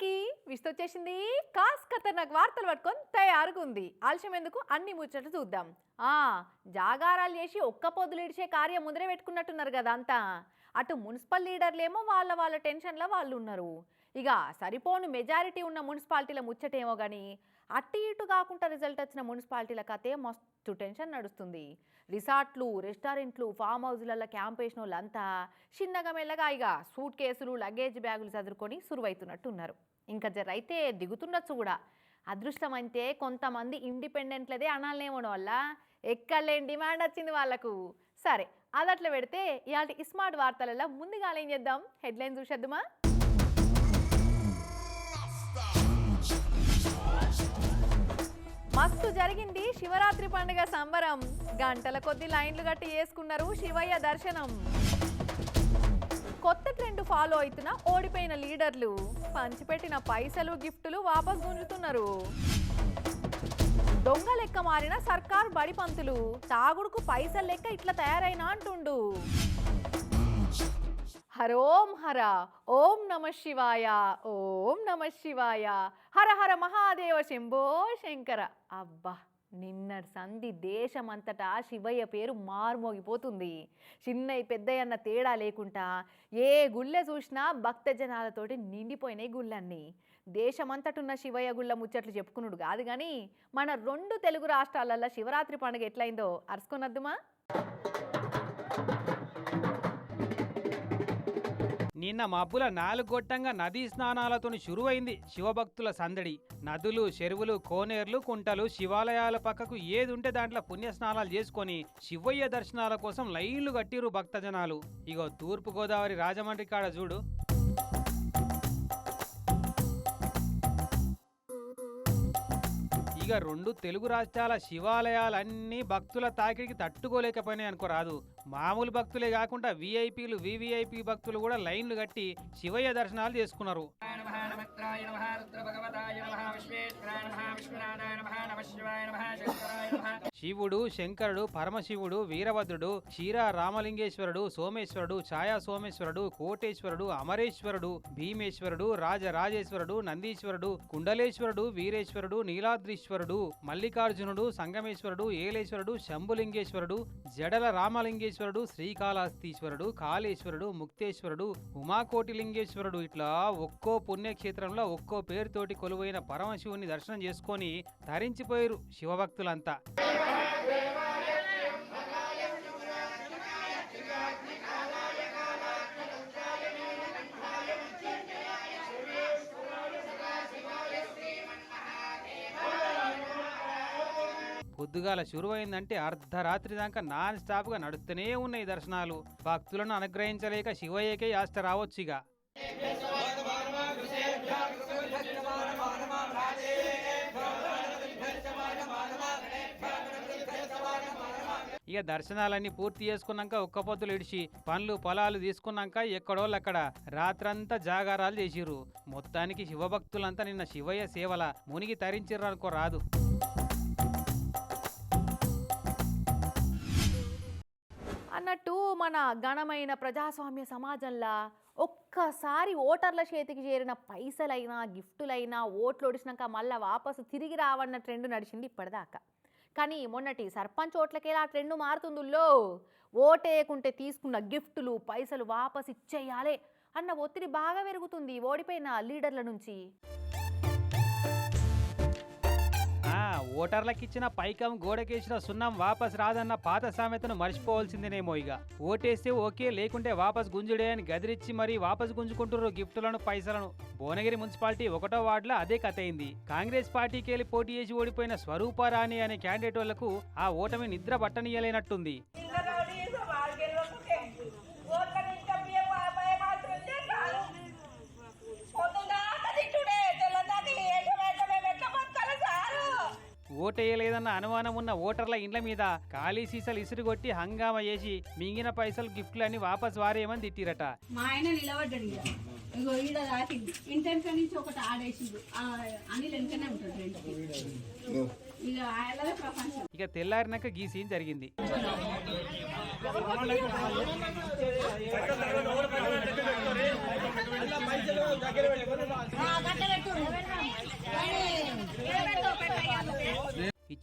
అందరికీ విస్తొచ్చేసింది కాస్ ఖతర్నాక్ వార్తలు పట్టుకొని తయారుగా ఉంది ఆలస్యం ఎందుకు? అన్ని ముచ్చట్లు చూద్దాం. ఆ జాగారాలు చేసి ఒక్క పొద్దులు ఇడిచే కార్యం ముందరే పెట్టుకున్నట్టున్నారు కదా అంతా. అటు మున్సిపల్ లీడర్లేమో వాళ్ళ వాళ్ళ టెన్షన్లో వాళ్ళు ఉన్నారు ఇక సరిపోను మెజారిటీ ఉన్న మున్సిపాలిటీల ముచ్చటేమో కానీ అటు ఇటు కాకుండా రిజల్ట్ వచ్చిన మున్సిపాలిటీల కథే మస్తు టెన్షన్ నడుస్తుంది. రిసార్ట్లు రెస్టారెంట్లు ఫామ్ హౌస్లలో క్యాంప్ వేసిన వాళ్ళంతా చిన్నగా మెల్లగా ఇక సూట్ కేసులు లగేజ్ బ్యాగులు చదువుకొని సురువైతున్నట్టు ఉన్నారు ఇంకా జరైతే దిగుతుండొచ్చు కూడా. అదృష్టం అంటే కొంతమంది ఇండిపెండెంట్లదే అనాలనేమో వల్ల ఎక్కలేని డిమాండ్ వచ్చింది వాళ్ళకు. సరే అది అట్లా పెడితే ఇలాంటి స్మార్ట్ వార్తలలో ముందుగా ఏం చేద్దాం? హెడ్లైన్ చూసేద్దామా? మస్తు జరిగింది శివరాత్రి పండుగ సంబరం. గంటల కొద్ది లైన్లు కట్టి వేసుకున్నారు శివయ్య దర్శనం. కొత్త ట్రెండ్ ఫాలో అవుతున్న ఓడిపోయిన లీడర్లు పంచిపెట్టిన పైసలు గిఫ్టులు వాపస్ గుంజుతున్నారు. దొంగ లెక్క మారిన సర్కార్ బడి పంతులు తాగుడుకు పైసలు లెక్క ఇట్లా తయారైనా అంటుండు. హరోం హర ఓం నమ శివాయ ఓం నమ శివాయ. హర హర మహాదేవ శంభో శంకర. అబ్బా! నిన్నటి సంధి దేశమంతటా శివయ్య పేరు మారుమోగిపోతుంది. చిన్నయి పెద్దయ్య అన్న తేడా లేకుండా ఏ గుళ్ళె చూసినా భక్త జనాలతోటి నిండిపోయినాయి గుళ్ళన్నీ. దేశమంతటున్న శివయ్య గుళ్ళ ముచ్చట్లు చెప్పుకున్నాడు కాదు కానీ మన రెండు తెలుగు రాష్ట్రాలలో శివరాత్రి పండుగ ఎట్లయిందో అరుసుకున్నద్దుమా నిన్న మబ్బుల నాలుగొట్టంగా నదీ స్నానాలతోని శురువైంది శివభక్తుల సందడి. నదులు చెరువులు కోనేర్లు కుంటలు శివాలయాల పక్కకు ఏదుంటే దాంట్లో పుణ్య స్నానాలు చేసుకొని శివయ్య దర్శనాల కోసం లైన్లు కట్టిరు భక్తజనాలు. ఇగో తూర్పుగోదావరి రాజమండ్రి కాడ చూడు. ఇక రెండు తెలుగు రాష్ట్రాల శివాలయాలన్నీ భక్తుల తాకిడికి తట్టుకోలేకపోయినాయి అనుకోరాదు. మామూలు భక్తులే కాకుండా విఐపీలు వివిఐపి భక్తులు కూడా లైన్లు కట్టి శివయ్య దర్శనాలు చేసుకున్నారు. శివుడు శంకరుడు పరమశివుడు వీరభద్రుడు క్షీర రామలింగేశ్వరుడు సోమేశ్వరుడు ఛాయా సోమేశ్వరుడు కోటేశ్వరుడు అమరేశ్వరుడు భీమేశ్వరుడు రాజరాజేశ్వరుడు నందీశ్వరుడు కుండలేశ్వరుడు వీరేశ్వరుడు నీలాద్రీశ్వరుడు మల్లికార్జునుడు సంగమేశ్వరుడు ఏలేశ్వరుడు శంభులింగేశ్వరుడు జడల రామలింగేశ్వరుడు శ్రీకాళహస్తీశ్వరుడు కాళేశ్వరుడు ముక్తేశ్వరుడు ఉమాకోటిలింగేశ్వరుడు ఇట్లా ఒక్కో పుణ్యక్షేత్రంలో ఒక్కో పేరుతోటి కొలువైన పరమశివుని దర్శనం చేసుకొని తరించిపోయారు శివభక్తులంతా. పొద్దుగాల శురువైందంటే అర్ధరాత్రి దాకా నాన్ స్టాప్గా నడుస్తూనే ఉన్నాయి దర్శనాలు. భక్తులను అనుగ్రహించలేక శివయ్యకే యాస్త రావచ్చుగా. ఇక దర్శనాలన్నీ పూర్తి చేసుకున్నాక ఒక్క పొద్దులు ఇడిచి పండ్లు పొలాలు తీసుకున్నాక ఎక్కడోళ్ళక్కడ రాత్రంతా జాగారాలు చేసిరు మొత్తానికి శివభక్తులంతా నిన్న శివయ్య సేవల మునిగి తరించిర్రు అనుకో రాదు. అన్నట్టు మన ఘనమైన ప్రజాస్వామ్య సమాజంలో ఒక్కసారి ఓటర్ల చేతికి చేరిన పైసలైనా గిఫ్టులైనా ఓట్లు ఒడిచినాక మళ్ళీ వాపసు తిరిగి రావన్న ట్రెండ్ నడిచింది ఇప్పటిదాకా. కానీ మొన్నటి సర్పంచ్ ఓట్లకేలా ట్రెండ్ మారుతుందిలో ఓటేయకుంటే తీసుకున్న గిఫ్టులు పైసలు వాపసు ఇచ్చేయాలే అన్న ఒత్తిడి బాగా పెరుగుతుంది ఓడిపోయిన లీడర్ల నుంచి. ఓటర్లకు ఇచ్చిన పైకం గోడకేసిన సున్నం వాపస్ రాదన్న పాత సామెతను మర్చిపోవాల్సిందేనేమో ఇక ఓటేస్తే ఓకే లేకుంటే వాపస్ గుంజుడే అని గదిరిచ్చి మరీ వాపస్ గుంజుకుంటున్నారు గిఫ్టులను పైసలను. భువనగిరి మున్సిపాలిటీ ఒకటో వార్డులో అదే కథ అయింది కాంగ్రెస్ పార్టీకి వెళ్ళి పోటీ చేసి ఓడిపోయిన స్వరూపారాణి అనే క్యాండిడేట్ వాళ్ళకు ఆ ఓటమి నిద్ర పట్టనీయలేనట్టుంది. ఓటేయలేదన్న అనుమానం ఉన్న ఓటర్ల ఇండ్ల మీద ఖాళీ సీసాలు ఇసురుగొట్టి హంగామా చేసి మింగిన పైసలు గిఫ్ట్లన్నీ వాపస్ వారేయమని తిట్టిరట మా ఆయన నిలబడ్డాడు ఈడ ఇగో ఈడ దాటింది ఇంటెన్షన్ నుంచి ఒకటి ఆడేసిండు ఆ అనిల్ వెనకనే ఉంటాడు రెండుకి ఇక ఆయనదే ప్రపంచం ఇక తెల్లారినాక గీ సీన్ జరిగింది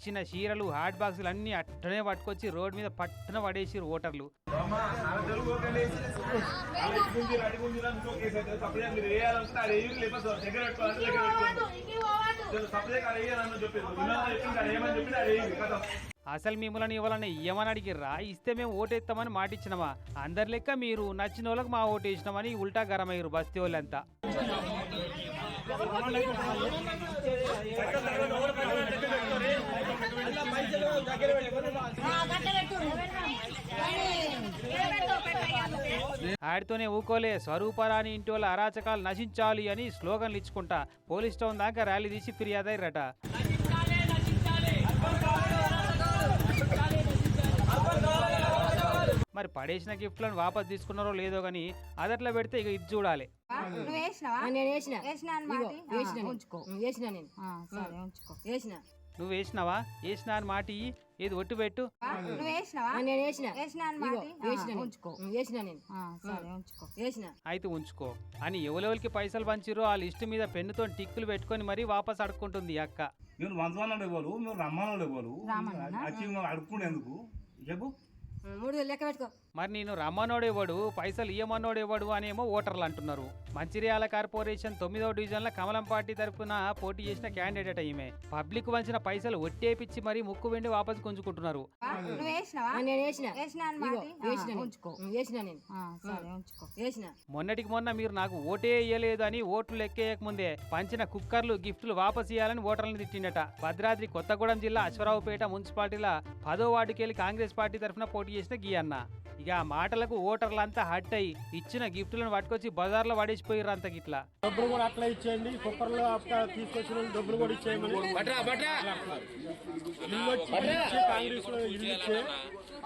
ఇచ్చిన చీరలు హాట్ బాక్సులు అన్ని అట్టనే పట్టుకొచ్చి రోడ్ మీద పట్టున పడేసి ఓటర్లు. అసలు మిమ్మల్ని ఇవ్వాలని ఇవ్వమని అడిగిర్రా? ఇస్తే మేము ఓటేస్తామని మాటిచ్చినమా? అందరి లెక్క మీరు నచ్చిన వాళ్ళకి మా ఓటు వేసినామని ఉల్టా గరమయ్యారు బస్తీ వాళ్ళంతా. ఆడితోనే ఊకోలే స్వరూపరాని ఇంటి వాళ్ళ అరాచకాలు నశించాలి అని స్లోగన్లు ఇచ్చుకుంటా. పోలీస్ టౌన్ దాకా ర్యాలీ తీసి ఫిర్యాదు అయ్యారట మరి పడేసిన గిఫ్ట్లను వాపస్ తీసుకున్నారో లేదో కానీ అదట్లో పెడితే ఇక ఇది చూడాలి. నువ్వు వేసినావా? నేను వేసిన. వేసిన అని ఇగో, మాటి? వేసిన. ఉంచుకో. వేసిన నేను. ఆ, సరే ఉంచుకో. వేసిన. నువ్వు వేసినావా? వేసినా అని మాట ఇయ్యి. ఏది ఒట్టు పెట్టు. ఆ, నువ్వు వేసినావా? ఆ, నేను వేసిన. వేసిన అని ఇగో, మాటి? వేసిన ఆ, నేను. ఉంచుకో. ఉం, వేసిన నేను. ఆ, సరే ఉంచుకో. వేసిన. అయితే ఉంచుకో. అని ఎవరెవరికి పైసలు పంచిరో ఆ లిస్టు మీద పెన్నుతో టిక్కులు పెట్టుకొని మరీ వాపస్ అడుక్కుంటుంది అక్క. మీరు అడుక్కునేందుకు. చెప్పు. మూడు లెక్క పెట్టుకో. మరి నేను రమ్మనోడు ఇవ్వడు పైసలు ఇయ్యమన్నోడు ఇవ్వడు అనేమో ఓటర్లు అంటున్నారు. మంచిర్యాల కార్పొరేషన్ తొమ్మిదవ డివిజన్ల కమలం పార్టీ తరఫున పోటీ చేసిన క్యాండిడేట్ ఈమె. పబ్లిక్ వంచిన పైసలు ఒట్టేపిచ్చి మరీ ముక్కు వెండి వాపస్ గుంజుకుంటున్నారు. మొన్నటికి మొన్న మీరు నాకు ఓటే వేయలేదు అని ఓట్లు లెక్కేయక ముందే పంచిన కుక్కర్లు గిఫ్టులు వాపస్ ఇవ్వాలని ఓటర్లను తిట్టిండట. భద్రాద్రి కొత్తగూడెం జిల్లా అశ్వరావుపేట మున్సిపాలిటీల పదో వార్డుకెళ్ళి కాంగ్రెస్ పార్టీ తరఫున పోటీ చేసిన గీ అన్న ఇక ఆ మాటలకు ఓటర్లంతా హట్ అయి ఇచ్చిన గిఫ్టులను పట్టుకొచ్చి బజార్లో పడేసిపోయారు అంత గిట్లా. డబ్బులు కూడా అట్లా ఇచ్చేయండి. కుక్కర్లో తీసుకొచ్చిన డబ్బులు కూడా ఇచ్చేయమని. కాంగ్రెస్లో ఇల్లు ఇచ్చే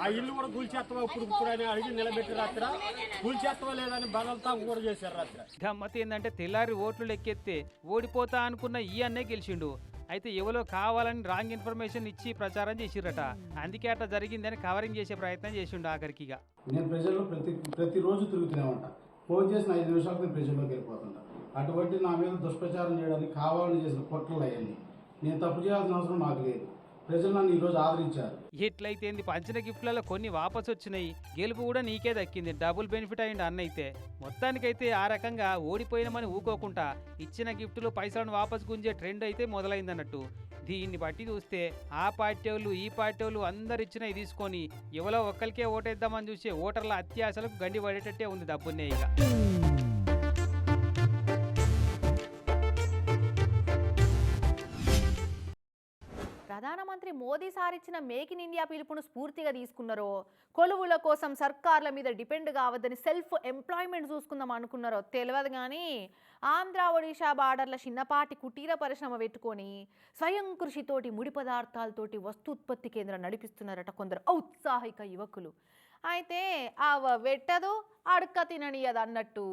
ఆ ఇల్లు కూడా కూల్చేస్తావా ఇప్పుడు ఇప్పుడు అని అడిగి నిలబెట్టి రాత్ర. కూల్చేస్తావా లేదని బదలతా కూడా చేశారు రాత్ర. గమ్మత్ ఏంటంటే తెల్లారి ఓట్లు లెక్కెత్తే ఓడిపోతా అనుకున్న ఈ అన్నే గెలిచిండు. అయితే ఎవరో కావాలని రాంగ్ ఇన్ఫర్మేషన్ ఇచ్చి ప్రచారం చేసిరట అందుకే అట్లా జరిగిందని కవరింగ్ చేసే ప్రయత్నం చేసిండు ఆఖరికి ఇక నేను ప్రజల్లో ప్రతి ప్రతిరోజు తిరుగుతూనే ఉంటా ఫోన్ చేసిన ఐదు నిమిషాలకు నేను ప్రజల్లోకి వెళ్ళిపోతుంటా. అటువంటి నా మీద దుష్ప్రచారం చేయడానికి కావాలని చేసిన కుట్రలు అవన్నీ. నేను తప్పు చేయాల్సిన అవసరం నాకు లేదు. ప్రజలు నన్ను ఈరోజు ఆదరించారు. ఎట్లయితే ఏంది పంచిన గిఫ్ట్లలో కొన్ని వాపస్ వచ్చినాయి గెలుపు కూడా నీకే దక్కింది. డబుల్ బెనిఫిట్ అయింది అన్న అయితే మొత్తానికైతే ఆ రకంగా ఓడిపోయినామని ఊకోకుండా ఇచ్చిన గిఫ్టులు పైసలను వాపసు గుంజే ట్రెండ్ అయితే మొదలైందన్నట్టు. దీన్ని బట్టి చూస్తే ఆ పార్టీ వాళ్ళు ఈ పార్టీ వాళ్ళు అందరు ఇచ్చినవి తీసుకొని ఎవరో ఒక్కరికే ఓటేద్దామని చూసే ఓటర్ల అత్యాశలకు గండి పడేటట్టే ఉంది డబ్బున్నే ఇక. ప్రధానమంత్రి మోదీ సారిచ్చిన మేక్ ఇన్ ఇండియా పిలుపును స్ఫూర్తిగా తీసుకున్నారో? కొలువుల కోసం సర్కార్ల మీద డిపెండ్ కావద్దని సెల్ఫ్ ఎంప్లాయ్మెంట్ చూసుకుందాం అనుకున్నారో తెలియదు కానీ ఆంధ్ర ఒడిషా బార్డర్ల చిన్నపాటి కుటీర పరిశ్రమ పెట్టుకొని స్వయం కృషితోటి ముడి పదార్థాలతోటి వస్తూత్పత్తి కేంద్రం నడిపిస్తున్నారట కొందరు ఔత్సాహిక యువకులు. అయితే ఆ వెట్టదు అడక్క తిననియదు అన్నట్టు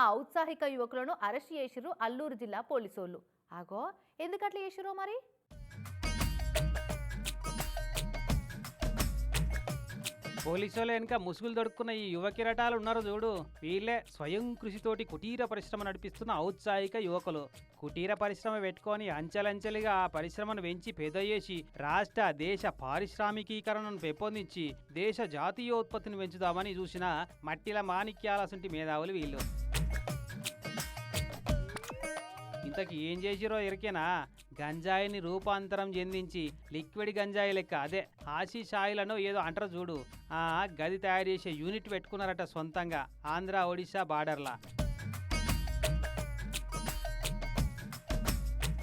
ఆ ఔత్సాహిక యువకులను అరెస్ట్ చేసిర్రు అల్లూరు జిల్లా పోలీసోళ్ళు. ఆగో ఎందుకట్లా చేసిరో మరి? పోలీసులు వెనుక ముసుగులు దొడుక్కున్న ఈ యువ కిరటాలు ఉన్నారు చూడు. వీళ్ళే స్వయం కృషితోటి కుటీర పరిశ్రమ నడిపిస్తున్న ఔత్సాహిక యువకులు. కుటీర పరిశ్రమ పెట్టుకొని అంచెలంచెలుగా ఆ పరిశ్రమను పెంచి పెదయేసి రాష్ట్ర దేశ పారిశ్రామికీకరణను పెంపొందించి దేశ జాతీయోత్పత్తిని పెంచుదామని చూసిన మట్టిల మాణిక్యాల సుంటి మేధావులు వీళ్ళు. ఇంతకి ఏం చేసిరో ఎరికేనా? గంజాయిని రూపాంతరం చెందించి లిక్విడ్ గంజాయి లెక్క. అదే ఆశీష్ ఆయిలను ఏదో అంటారు చూడు. ఆ గది తయారు చేసే యూనిట్ పెట్టుకున్నారట సొంతంగా. ఆంధ్ర ఒడిశా బార్డర్లా.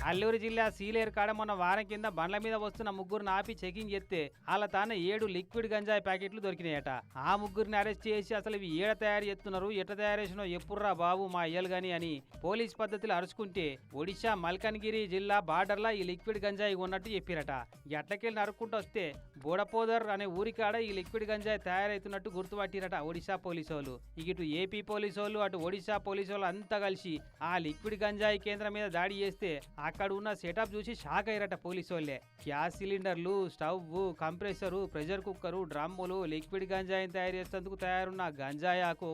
అల్లూరు జిల్లా సీలేరు కాడ మొన్న వారం కింద బండ్ల మీద వస్తున్న ముగ్గురుని ఆపి చెకింగ్ చేస్తే వాళ్ళ తాన ఏడు లిక్విడ్ గంజాయి ప్యాకెట్లు దొరికినాయట. ఆ ముగ్గురిని అరెస్ట్ చేసి అసలు ఇవి ఏడ తయారు చేస్తున్నారు ఎట్ట తయారు చేసినో ఎప్పుడురా బాబు మా అయ్యలు గాని అని పోలీస్ పద్ధతిలో అరుచుకుంటే ఒడిశా మల్కన్గిరి జిల్లా బార్డర్లా ఈ లిక్విడ్ గంజాయి ఉన్నట్టు చెప్పిరట. ఎట్లకెళ్ళి నరుక్కుంటూ వస్తే బోడపోదర్ అనే ఊరికాడ ఈ లిక్విడ్ గంజాయి తయారైతున్నట్టు గుర్తుపట్టిరట ఒడిశా పోలీసు వాళ్ళు ఇటు ఏపీ పోలీసు వాళ్ళు అటు ఒడిశా పోలీసు వాళ్ళు అంతా కలిసి ఆ లిక్విడ్ గంజాయి కేంద్రం మీద దాడి చేస్తే ఆ అక్కడ ఉన్న సెటప్ చూసి షాక్ అయ్యారట పోలీసు వాళ్ళే. గ్యాస్ సిలిండర్లు స్టవ్ కంప్రెసరు ప్రెషర్ కుక్కరు డ్రమ్ములు లిక్విడ్ గంజాయిని తయారు చేసేందుకు తయారున్న గంజాయాకు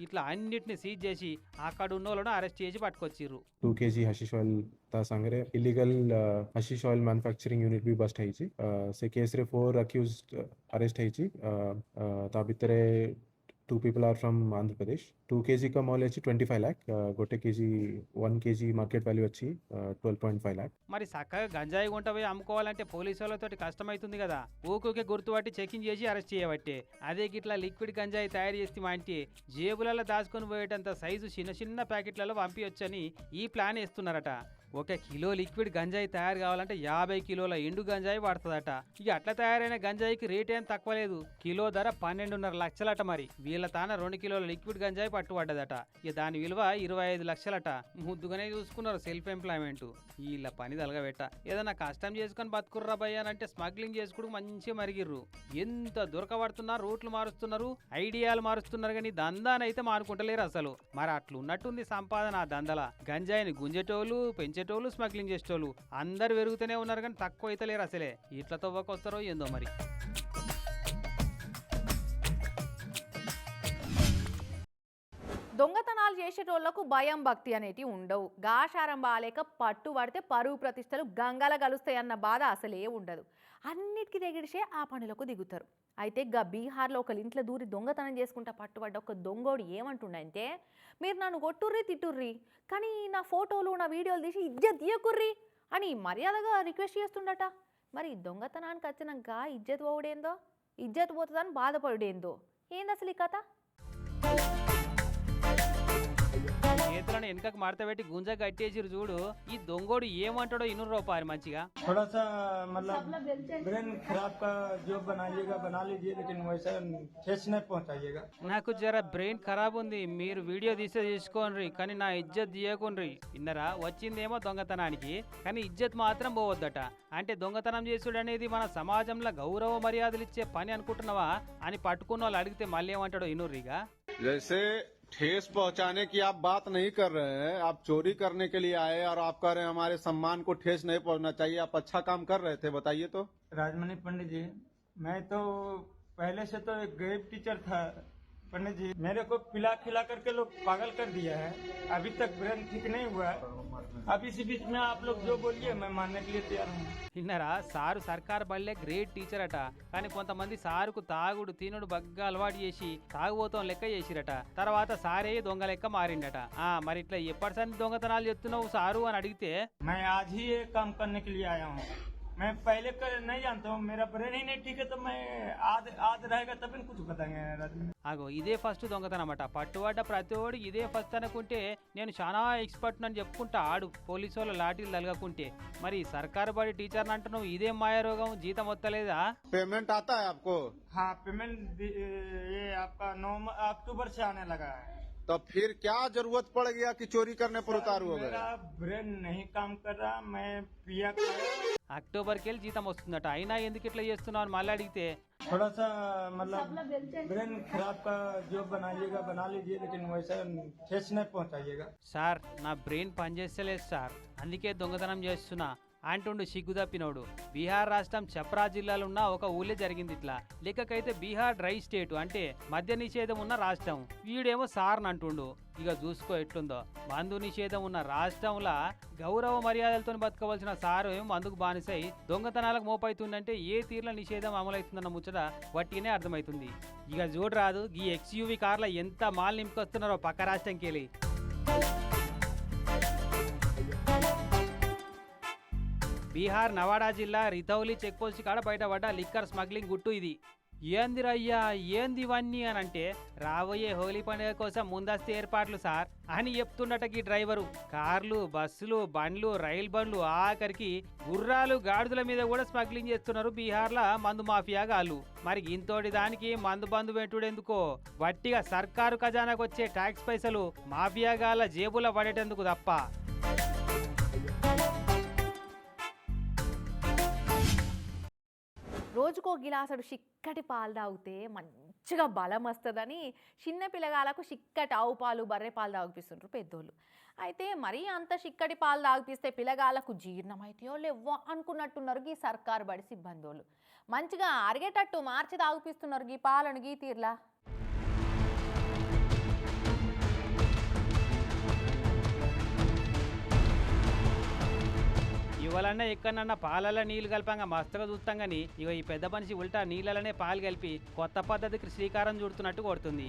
ఇట్లా అన్నిటిని సీజ్ చేసి అక్కడ ఉన్న వాళ్ళను అరెస్ట్ చేసి పట్టుకొచ్చిర్రు. టూ కేజీ హషిష్ ఆయిల్ సంగరే. Illegal hashish oil manufacturing unit be bust అయిచి ಸೆ ಕೇಸರಿ ಫೋರ್ అరెస్ట్ ಅರೆಸ್ಟ್ ಹೈಚಿ ತಾ two people are from Andhra Pradesh two KG కమ్ మాల్ వచ్చి ట్వంటీ ఫైవ్ ల్యాక్ గొట్టె KG one KG market value వచ్చి ట్వెల్వ్ పాయింట్ ఫైవ్ ల్యాక్ మరి చక్కగా గంజాయి గుంట పోయి అమ్ముకోవాలంటే పోలీసు వాళ్ళతో కష్టమవుతుంది కదా. ఊకూకే గుర్తుపట్టి చెకింగ్ చేసి అరెస్ట్ చేయబట్టే. అదే గిట్లా లిక్విడ్ గంజాయి తయారు చేస్తే మా ఇంటి జేబులలో దాచుకొని పోయేటంత సైజు చిన్న చిన్న ప్యాకెట్లలో పంపించొచ్చని ఈ ప్లాన్ వేస్తున్నారట. ఒక కిలో లిక్విడ్ గంజాయి తయారు కావాలంటే యాభై కిలోల ఎండు గంజాయి పడుతుందట ఇక అట్లా తయారైన గంజాయికి రేట్ ఏం తక్కువ లేదు. కిలో ధర పన్నెండున్నర లక్షలట మరి. వీళ్ళ తాన రెండు కిలోల లిక్విడ్ గంజాయి పట్టుబడ్డదట. ఇక దాని విలువ ఇరవై ఐదు లక్షలట. ముద్దుగానే చూసుకున్నారు సెల్ఫ్ ఎంప్లాయ్మెంట్. వీళ్ళ పని తలగబెట్ట. ఏదైనా కష్టం చేసుకొని బతుకుర్రా భయ్య అని అంటే స్మగ్లింగ్ చేసుకుడు మంచిగా మరిగిర్రు. ఎంత దొరకబడుతున్నా రూట్లు మారుస్తున్నారు ఐడియాలు మారుస్తున్నారు కానీ దందానైతే మారుకుంటలేరు అసలు. మరి అట్లున్నట్టుంది సంపాదన ఆ దందల. గంజాయిని గుంజేటోళ్ళు పెంచేటోళ్ళు స్మగ్లింగ్ చేసేటోళ్ళు. అందరు పెరుగుతూనే ఉన్నారు కానీ తక్కువ అయితే లేరు అసలే. ఇట్లా తవ్వకొస్తారో ఏందో మరి. దొంగతనాలు చేసేటోళ్ళకు భయం భక్తి అనేటివి ఉండవు. గాషారం బాలేక పట్టు పడితే పరువు ప్రతిష్టలు గంగల కలుస్తాయన్న బాధ అసలే ఉండదు. అన్నిటికీ దిగిడిచే ఆ పనులకు దిగుతారు. అయితే గా బీహార్లో ఒక ఇంట్లో దూరి దొంగతనం చేసుకుంటా పట్టుబడ్డ ఒక దొంగోడు ఏమంటుండంటే మీరు నన్ను కొట్టుర్రి తిట్టుర్రి కానీ నా ఫోటోలు నా వీడియోలు తీసి ఇజ్జత్ తీయకుర్రి అని మర్యాదగా రిక్వెస్ట్ చేస్తుండట. మరి దొంగతనానికి వచ్చినాక ఇజ్జత్ పోవుడేందో? ఇజ్జత్ పోతుందని బాధపడుడేందో? ఏంది అసలు ఈ కథ? చేతులను వెనకకు మడతపెట్టి గుంజ కట్టేసిరు చూడు ఈ దొంగోడు ఏమంటాడో ఇనురు రూపాయలు మంచిగా थोड़ा सा मतलब ब्रेन खराब का जो बनाइएगा बना लीजिए लेकिन वैसा ठेस नहीं पहुंचाइएगा నాకు జర బ్రెయిన్ ఖరాబ్ ఉంది మీరు వీడియో తీసే తీసుకోండి కానీ నా ఇజ్జత్ తీయకుండ్రి ఇన్నరా వచ్చిందేమో దొంగతనానికి కానీ ఇజ్జత్ మాత్రం పోవద్దట అంటే దొంగతనం చేసుడు అనేది మన సమాజంలో గౌరవ మర్యాదలు ఇచ్చే పని అనుకుంటున్నావా అని పట్టుకున్న వాళ్ళు అడిగితే మళ్ళీ ఏమంటాడో ఇనుర్రిగా जैसे ठेस पहुँचाने की आप बात नहीं कर रहे हैं। आप चोरी करने के लिए आए और आप कह रहे हैं हमारे सम्मान को ठेस नहीं पहुँचना चाहिए। आप अच्छा काम कर रहे थे, बताइए तो। राजमणि पंडित जी, मैं तो पहले से तो एक गरीब टीचर था। पंडित जी मेरे को पिला खिला करके लोग पागल कर दिया है अभी तक ब्रेन ठीक नहीं हुआ है अब इसी बीच में आप लोग जो बोलिए मैं मानने के लिए तैयार हूँ విన్నారా సారు సర్కార్ బల్లే గ్రేట్ టీచర్ అట కానీ కొంతమంది సారుకు తాగుడు తినుడు బగ్గా అలవాటు చేసి తాగుబోతాం లెక్క చేసిరట తర్వాత సారే దొంగ లెక్క మారిండట ఆ మరి ఇట్లా ఎప్పటిసరి దొంగతనాలు చెప్తున్నావు సారు అని అడిగితే मैं आज ही ये काम करने के लिए आया हूँ मैं पहले कर नहीं जानता हूँ मेरा ब्रेन ही नहीं ठीक है तो मैं आध आध रहेगा तभी न कुछ बताएंगे राजमणि అగో ఇదే ఫస్ట్ దొంగతనం అట పట్టుబడ్డ ప్రతి ఓడి ఇదే ఫస్ట్ అనుకుంటే నేను చాలా ఎక్స్పర్ట్ అని చెప్పుకుంటా ఆడు పోలీసు వాళ్ళ లాఠీలు తలగకుంటే మరి సర్కారు బడి టీచర్ అంటున్నావు ఇదేం మాయారోగం జీతం వస్తలేదా पेमेंट आता है आपको हाँ पेमेंट दि- ये आपका नौ अक्टूबर से आने लगा है तो फिर क्या जरूरत पड़ गया कि चोरी करने पर उतारू हो गए मेरा ब्रेन नहीं काम कर रहा मैं पिया खाया అక్టోబర్కి వెళ్ళి జీతం వస్తుందట అయినా ఎందుకు ఇట్లా చేస్తున్నావు అని మళ్ళీ అడిగితే थोड़ा सा मतलब ब्रेन खराब का जो बनाइएगा बना लीजिए लेकिन वैसा ठेस नहीं पहुंचाइएगा సార్ నా బ్రెయిన్ పనిచేస్తలేదు సార్ అందుకే దొంగతనం చేస్తున్నా అంటుండు సిగ్గుదప్పినోడు. బీహార్ రాష్ట్రం చప్రా జిల్లాలో ఉన్న ఒక ఊళ్ళే జరిగింది ఇట్లా. లెక్కకైతే బీహార్ డ్రై స్టేట్ అంటే మద్య నిషేధం ఉన్న రాష్ట్రం. వీడేమో సార్ని అంటుండు. ఇక చూసుకో ఎట్లుందో. మందు నిషేధం ఉన్న రాష్ట్రంలో గౌరవ మర్యాదలతో బతకవలసిన సారు ఏమో మందుకు బానిసై దొంగతనాలకు మోపైతుందంటే ఏ తీర్ల నిషేధం అమలవుతుందన్న ముచ్చట వట్టినే అర్థమవుతుంది ఇక చూడరాదు ఈ ఎక్స్యూవీ కార్ల ఎంత మాల్ నింపుకొస్తున్నారో పక్క రాష్ట్రంకి వెళ్ళి బీహార్ నవాడా జిల్లా రితౌలి చెక్పోస్ట్ కాడ బయటపడ్డ లిక్కర్ స్మగ్లింగ్ గుట్టు ఇది. ఏందిరయ్యా ఏంది ఇవన్నీ అని అంటే రాబోయే హోలీ పండుగ కోసం ముందస్తు ఏర్పాట్లు సార్ అని చెప్తుండటకి ఈ డ్రైవరు. కార్లు బస్సులు బండ్లు రైలు బండ్లు ఆఖరికి గుర్రాలు గాడిదల మీద కూడా స్మగ్లింగ్ చేస్తున్నారు బీహార్లో మందు మాఫియా గాళ్ళు. మరి ఇంతోటి దానికి మందు బందు పెట్టుడెందుకో? వట్టిగా సర్కారు ఖజానాకు వచ్చే ట్యాక్స్ పైసలు మాఫియా గాళ్ళ జేబులో పడేటందుకు తప్ప. రోజుకో గిలాసుడు చిక్కటి పాలు తాగితే మంచిగా బలం వస్తుందని చిన్న పిల్లగాలకు చిక్కటి ఆవు పాలు బర్రె పాలు తాగిపిస్తుంటారు పెద్దోళ్ళు. అయితే మరీ అంత చిక్కటి పాలు తాగిపిస్తే పిల్లగాళ్ళకు జీర్ణమైతాయో లేవో అనుకున్నట్టున్నారు గీ సర్కారు బడి సిబ్బందోళ్ళు. మంచిగా అరిగేటట్టు మార్చి తాగిపిస్తున్నారు గీ పాలను గీ తీర్లా? ఇవ్వాలన్నా ఎక్కడన్నా పాలల్లో నీళ్ళు కలపంగా మస్తుగా చూస్తాం కానీ ఇక ఈ పెద్ద మనిషి ఉల్టా నీళ్ళలోనే పాలు కలిపి కొత్త పద్ధతికి శ్రీకారం చుడుతున్నట్టు కొడుతుంది.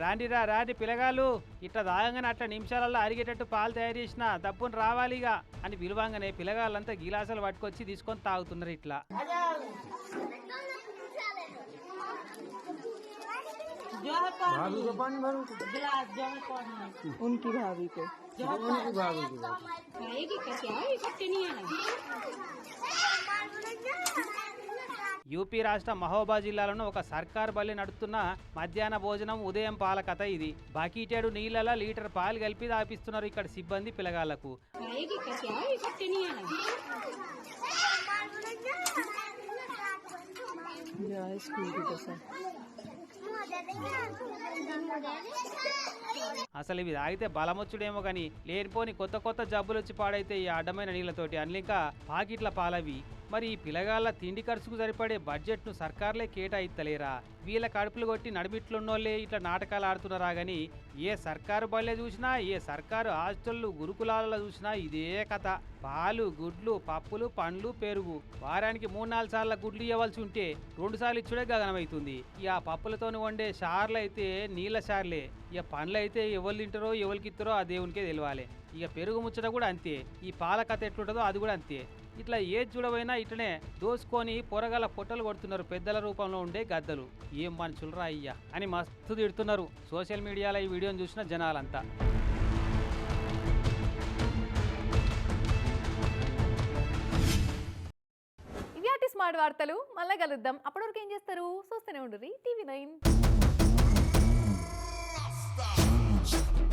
రాండి రాండిరా రాండి పిలగాలు ఇట్లా దాగంగానే అట్లా నిమిషాలలో అరిగేటట్టు పాలు తయారు చేసిన దప్పుని రావాలిగా అని పిలవంగానే పిలగాళ్ళంతా గిలాసాలు పట్టుకొచ్చి తీసుకొని తాగుతున్నారు ఇట్లా. जो है पानी गिलास जो है पानी उनकी भाभी को जो है पानी खाएगी कैसे आई इकट्ठे नहीं है యూపీ రాష్ట్ర మహోబా జిల్లాలోని ఒక సర్కార్ బల్లి నడుపుతున్న మధ్యాహ్న భోజనం ఉదయం పాల కథ ఇది బకీటేడు నీళ్ళలా లీటర్ పాలు కలిపి దాపిస్తున్నారు ఇక్కడ సిబ్బంది పిల్లగాళ్లకు खाएगी 我们一起学猫叫一起 అసలు ఇవి తాగితే బలమొచ్చుడేమో కానీ లేనిపోని కొత్త కొత్త జబ్బులు వచ్చి పాడైతే ఈ అడ్డమైన నీళ్ళతోటి అన్నింకా పాకిట్ల పాలవి. మరి ఈ పిల్లగాళ్ళ తిండి ఖర్చుకు సరిపడే బడ్జెట్ను సర్కార్లే కేటాయిత్తలేరా? వీళ్ళ కడుపులు కొట్టి నడిమిట్లున్నోళ్ళే ఇట్లా నాటకాలు ఆడుతున్నారా గాని ఏ సర్కారు బల్లే చూసినా ఏ సర్కారు హాస్టళ్ళు గురుకులాలలో చూసినా ఇదే కథ. పాలు గుడ్లు పప్పులు పండ్లు పెరుగు. వారానికి మూడు నాలుగు సార్ల గుడ్లు ఇవ్వాల్సి ఉంటే రెండు సార్లు ఇచ్చుడే గగనమవుతుంది. ఇక ఆ పప్పులతోని వండే షార్లు అయితే నీళ్ళ షార్లే. ఇక పండ్లు అయితే ఎవరు తింటారో ఎవరికి ఇస్తారో ఆ దేవునికే తెలియాలి ఇక పెరుగు ముచ్చట కూడా అంతే. ఈ పాల కథ ఎట్లుంటుందో అది కూడా అంతే. ఇట్లా ఏ చూడవైనా ఇట్లనే దోసుకొని పొరగల పొట్టలు కొడుతున్నారు పెద్దల రూపంలో ఉండే గద్దలు. ఏం మనుషులరా అయ్యా అని మస్తు తిడుతున్నారు సోషల్ మీడియాలో ఈ వీడియోని చూసిన జనాలంతా. ఇవి స్మార్ట్ వార్తలు మళ్ళీ కలుద్దాం. అప్పటివరకు ఏం చేస్తారు? చూస్తూనే ఉండరు టీవీ నైన్. podcast.